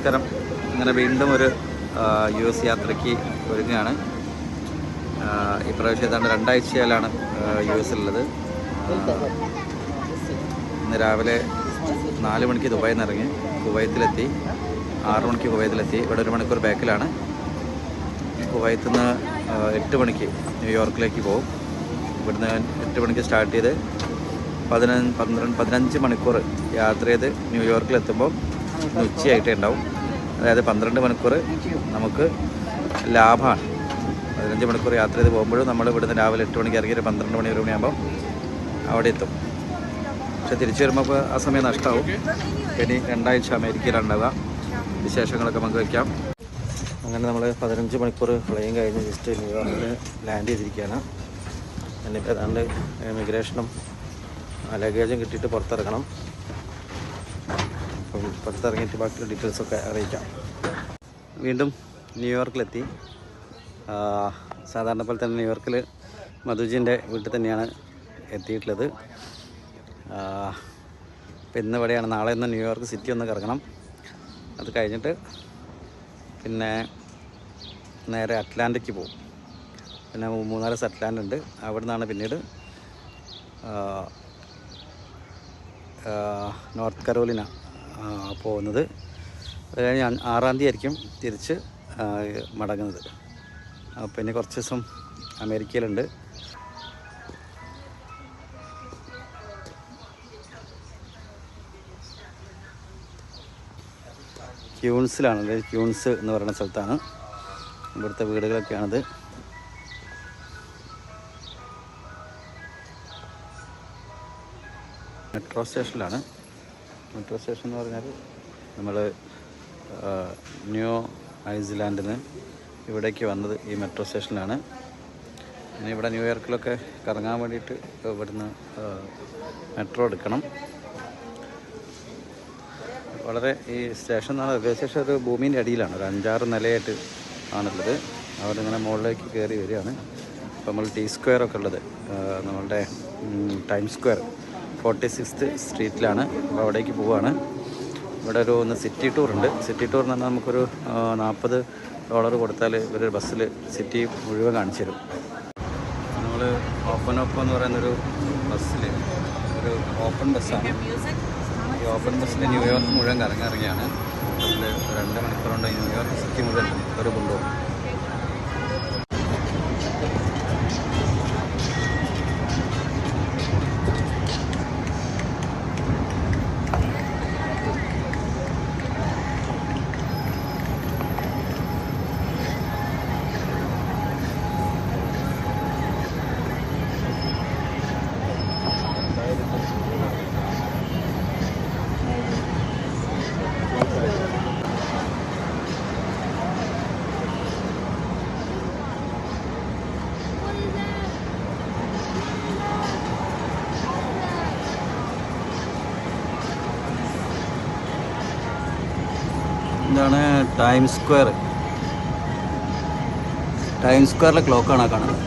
നമസ്കാരം. അങ്ങനെ വീണ്ടും ഒരു യു എസ് യാത്രയ്ക്ക് ഒരുങ്ങുകയാണ്. ഇപ്രാവശ്യം ഏതാണ്ട് രണ്ടാഴ്ചയിലാണ് യു എസിലുള്ളത് ഇന്ന് രാവിലെ നാല് മണിക്ക് ദുബായിൽ നിന്ന് ഇറങ്ങി കുവൈത്തിലെത്തി ആറു മണിക്ക് കുവൈത്തിലെത്തി. ഇവിടെ ഒരു മണിക്കൂർ ബാക്കിലാണ്. കുവൈത്തിൽ നിന്ന് എട്ട് മണിക്ക് ന്യൂയോർക്കിലേക്ക് പോകും. ഇവിടുന്ന് എട്ട് മണിക്ക് സ്റ്റാർട്ട് ചെയ്ത് പതിനഞ്ച് പന്ത്രണ്ട് പതിനഞ്ച് മണിക്കൂർ യാത്ര ചെയ്ത് ന്യൂയോർക്കിലെത്തുമ്പോൾ ഇന്ന് ഉച്ചയായിട്ടേ ഉണ്ടാവും. അതായത് പന്ത്രണ്ട് മണിക്കൂർ നമുക്ക് ലാഭമാണ്. പതിനഞ്ച് മണിക്കൂർ യാത്ര ചെയ്ത് പോകുമ്പോഴും നമ്മൾ ഇവിടുന്ന് രാവിലെ എട്ട് മണിക്ക് ഇറങ്ങി ഒരു പന്ത്രണ്ട് മണി ഒരു മണിയാകുമ്പോൾ അവിടെ എത്തും. പക്ഷെ തിരിച്ചു വരുമ്പോൾ ആ സമയം നഷ്ടമാവും ഇനി രണ്ടാഴ്ച അമേരിക്കയിലുണ്ടാവുക വിശേഷങ്ങളൊക്കെ നമുക്ക് വയ്ക്കാം അങ്ങനെ നമ്മൾ പതിനഞ്ച് മണിക്കൂർ ഫ്ലൈയും കഴിഞ്ഞ് ജസ്റ്റ് ന്യൂയോർക്കിൽ ലാൻഡ് ചെയ്തിരിക്കുകയാണ്. എന്നിപ്പോൾ ഏതാണ്ട് ഇമിഗ്രേഷനും ലഗേജും കിട്ടിയിട്ട് പുറത്തിറങ്ങണം. അപ്പം പുറത്തിറങ്ങിയിട്ട് ബാക്കിയുള്ള ഡീറ്റെയിൽസൊക്കെ അറിയിക്കാം. വീണ്ടും ന്യൂയോർക്കിലെത്തി. സാധാരണ പോലെ തന്നെ ന്യൂയോർക്കിൽ മധുജിന്റെ വീട്ടിൽ തന്നെയാണ് എത്തിയിട്ടുള്ളത്. അപ്പം ഇന്ന് ഇവിടെയാണ്. നാളെ ഇന്ന് ന്യൂയോർക്ക് സിറ്റി ഒന്ന് കറങ്ങണം. അത് കഴിഞ്ഞിട്ട് പിന്നെ നേരെ അറ്റ്ലാന്റിക്ക് പോകും പിന്നെ മൂന്നാൽ അറ്റ്ലാന്റ് ഉണ്ട്. അവിടെ നിന്നാണ് പിന്നീട് നോർത്ത് കരോലിന പോകുന്നത്. അത് കഴിഞ്ഞ് ആറാം തീയതി ആയിരിക്കും തിരിച്ച് മടങ്ങുന്നത്. പിന്നെ കുറച്ച് ദിവസം അമേരിക്കയിലുണ്ട്. ക്യൂൺസിലാണ് അതായത് ക്യൂൺസ് എന്ന് പറയുന്ന സ്ഥലത്താണ്. ഇവിടുത്തെ വീടുകളൊക്കെയാണത്. മെട്രോ സ്റ്റേഷനിലാണ്. മെട്രോ സ്റ്റേഷൻ എന്ന് പറഞ്ഞാൽ നമ്മൾ ന്യൂ ഐസ്ലാൻഡിൽ നിന്ന് ഇവിടേക്ക് വന്നത് ഈ മെട്രോ സ്റ്റേഷനിലാണ്. ഇനി ഇവിടെ ന്യൂയോർക്കിലൊക്കെ കറങ്ങാൻ വേണ്ടിയിട്ട് ഇവിടുന്ന് മെട്രോ എടുക്കണം. വളരെ ഈ സ്റ്റേഷൻ എന്ന് പറഞ്ഞാൽ റെയിൽവേ സ്റ്റേഷൻ ഒരു ഭൂമിന്റെ അടിയിലാണ്. ഒരു അഞ്ചാറ് നിലയായിട്ട് ആണുള്ളത്. അവരിങ്ങനെ മുകളിലേക്ക് കയറി വരികയാണ്. അപ്പോൾ നമ്മൾ ടി സ്ക്വയർ ഒക്കെ ഉള്ളത്. നമ്മളുടെ ടൈം സ്ക്വയർ ഫോർട്ടി സിക്സ്ത് സ്ട്രീറ്റിലാണ് അപ്പോൾ അവിടേക്ക് പോവുകയാണ് ഇവിടെ ഒരു ഒന്ന് സിറ്റി ടൂർ ഉണ്ട്. സിറ്റി ടൂർ എന്ന് പറഞ്ഞാൽ നമുക്കൊരു നാൽപ്പത് ഡോളർ കൊടുത്താൽ ഒരു ബസ്സിൽ സിറ്റി മുഴുവൻ കാണിച്ചു തരും. നമ്മൾ ഓപ്പൺ ഓപ്പൺ എന്ന് പറയുന്നൊരു ബസ്സിൽ ഒരു ഓപ്പൺ ബസ്സാണ്. ഈ ഓപ്പൺ ബസ്സിൽ ന്യൂയോർക്ക് മുഴുവൻ കറങ്ങി ഇറങ്ങിയാണ്. അതിൽ രണ്ട് മണിക്കൂറുണ്ട് ന്യൂയോർക്ക് സിറ്റി മുഴുവൻ ഒരു കൊണ്ടുപോകും. ഇതാണ് ടൈം സ്ക്വയർ? ടൈം സ്ക്വയറിലെ ക്ലോക്കാണ് കാണുന്നത്.